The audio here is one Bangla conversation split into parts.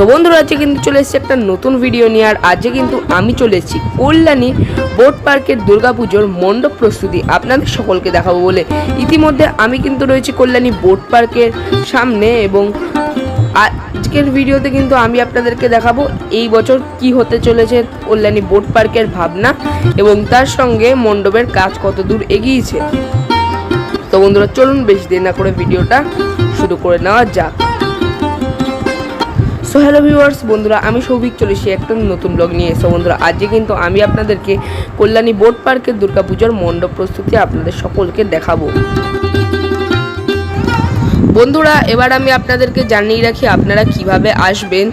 সো বন্ধুরা, আজকে কিন্তু চলে এসেছি একটা নতুন ভিডিও নিয়ে, আর আজকে কিন্তু আমি চলে এসেছি কল্যাণী বোট পার্কের দুর্গাপুজোর মণ্ডপ প্রস্তুতি আপনাদের সকলকে দেখাবো বলে। ইতিমধ্যে আমি কিন্তু রয়েছি কল্যাণী বোট পার্কের সামনে এবং আজকের ভিডিওতে কিন্তু আমি আপনাদেরকে দেখাবো এই বছর কি হতে চলেছে কল্যাণী বোট পার্কের ভাবনা এবং তার সঙ্গে মণ্ডপের কাজ কত দূর এগিয়েছে। তো বন্ধুরা, চলুন বেশি দেরি না করে ভিডিওটা শুরু করে নেওয়া যাক। সো হ্যালো ভিউয়ার্স বন্ধুরা, আমি সৌভিক চলেছি একটা নতুন ব্লগ নিয়ে। এসো বন্ধুরা, আজকে কিন্তু আমি আপনাদেরকে কল্যাণী বোট পার্কের দুর্গাপুজোর মণ্ডপ প্রস্তুতি আপনাদের সকলকে দেখাবো। বন্ধুরা, এবার আমি আপনাদেরকে জানিয়ে রাখি আপনারা কীভাবে আসবেন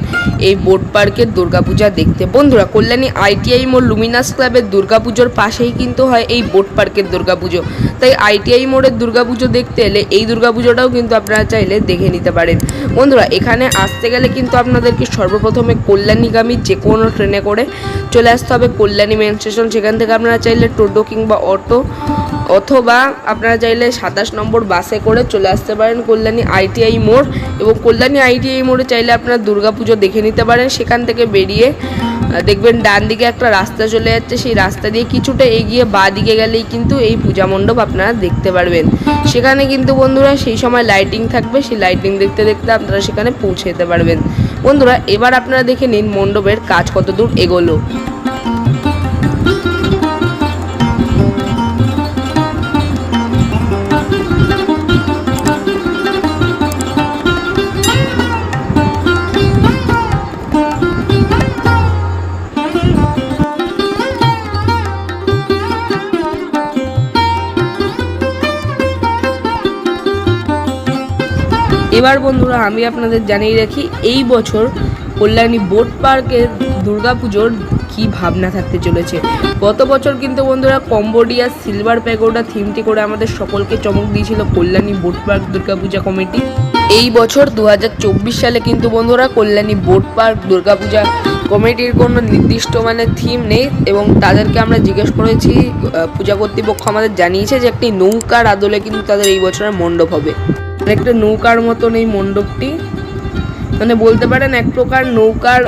এই বোট পার্কের দুর্গাপূজা দেখতে। বন্ধুরা, কল্যাণী আইটিআই মোড় লুমিনাস ক্লাবের দুর্গাপুজোর পাশেই কিন্তু হয় এই বোট পার্কের দুর্গাপুজো। তাই আইটিআই মোড়ের দুর্গাপুজো দেখতে এলে এই দুর্গাপুজোটাও কিন্তু আপনারা চাইলে দেখে নিতে পারেন। বন্ধুরা, এখানে আসতে গেলে কিন্তু আপনাদেরকে সর্বপ্রথমে কল্যাণীগামী যে কোনো ট্রেনে করে চলে আসতে হবে। কল্যাণী মেন স্টেশন, সেখান থেকে আপনারা চাইলে টোটো কিংবা অটো অথবা আপনারা চাইলে সাতাশ নম্বর বাসে করে চলে আসতে পারেন কল্যাণী আইটিআই মোড় এবং কল্যাণী আইটিআই মোড়ে চাইলে আপনারা দুর্গাপুজো দেখে নিতে পারেন। সেখান থেকে বেরিয়ে দেখবেন ডান দিকে একটা রাস্তা চলে যাচ্ছে। সেই রাস্তা দিয়ে কিছুটা এগিয়ে বাঁ দিকে গেলেই কিন্তু এই পূজা মণ্ডপ আপনারা দেখতে পারবেন। সেখানে কিন্তু বন্ধুরা সেই সময় লাইটিং থাকবে। সেই লাইটিং দেখতে দেখতে আপনারা সেখানে পৌঁছে যেতে পারবেন। বন্ধুরা, এবার আপনারা দেখে নিন মণ্ডপের কাজ কত দূর এগোলো। এবার বন্ধুরা আমি আপনাদের জানিয়ে রাখি, এই বছর কল্যাণী বোট পার্কের দুর্গাপুজোর কী ভাবনা থাকতে চলেছে। গত বছর কিন্তু বন্ধুরা কম্বোডিয়া সিলভার প্যাগোডা থিমটি করে আমাদের সকলকে চমক দিয়েছিল Kalyani boat park Durga Puja committee. এই বছর দু হাজার চব্বিশ সালে কিন্তু বন্ধুরা কল্যাণী বোট পার্ক দুর্গাপূজা কমিটির কোনো নির্দিষ্ট মানে থিম নেই এবং তাদেরকে আমরা জিজ্ঞেস করেছি পূজা কর্তৃপক্ষ আমাদের জানিয়েছে যে একটি নৌকার আদলে কিন্তু তাদের এই বছরের মণ্ডপ হবে। মানে একটা নৌকার মতন এই মণ্ডপটি। মানে বলতে পারেন এক প্রকার নৌকার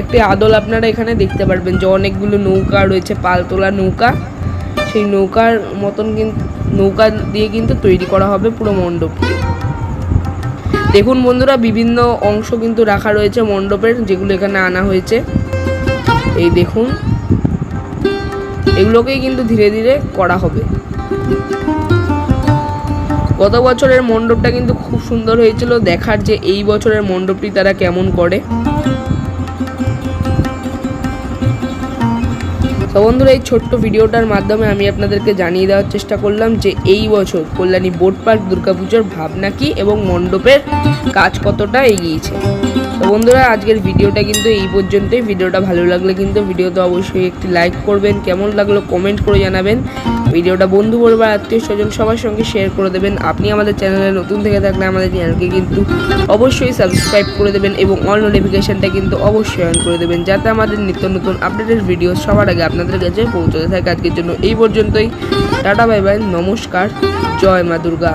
একটি আদল আপনারা এখানে দেখতে পারবেন যে অনেকগুলো নৌকা রয়েছে, পালতোলা নৌকা। সেই নৌকার মতন কিন্তু নৌকা দিয়ে কিন্তু তৈরি করা হবে পুরো মণ্ডপটি। দেখুন বন্ধুরা, বিভিন্ন অংশ কিন্তু রাখা রয়েছে মণ্ডপের, যেগুলো এখানে আনা হয়েছে। এই দেখুন, এগুলোকেই কিন্তু ধীরে ধীরে করা হবে। গত বছরের মণ্ডপটা কিন্তু খুব সুন্দর হয়েছিল, দেখার যে এই বছরের মণ্ডপটি তারা কেমন করে। তো বন্ধুরা, এই ছোট্ট ভিডিওটার মাধ্যমে আমি আপনাদেরকে জানিয়ে দেওয়ার চেষ্টা করলাম যে এই বছর কল্যাণী বোট পার্ক দুর্গাপুজোর ভাবনা কি এবং মণ্ডপের কাজ কতটা এগিয়েছে। তো বন্ধুরা, আজকের ভিডিওটা কিন্তু এই পর্যন্তই। ভিডিওটা ভালো লাগলে কিন্তু ভিডিওতে অবশ্যই একটি লাইক করবেন, কেমন লাগল কমেন্ট করে জানাবেন। ভিডিওটা বন্ধু পরিবার আত্মীয় স্বজন সবার সঙ্গে শেয়ার করে দেবেন। আপনি আমাদের চ্যানেলে নতুন থেকে থাকলে আমাদের চ্যানেলকে কিন্তু অবশ্যই সাবস্ক্রাইব করে দেবেন এবং অল নোটিফিকেশনটা কিন্তু অবশ্যই অন করে দেবেন, যাতে আমাদের নিত্য নতুন আপডেটের ভিডিও সবার আগে আপনাদের কাছে পৌঁছতে থাকে। আজকের জন্য এই পর্যন্তই। টাটা বাই বাই নমস্কার, জয় মা দুর্গা।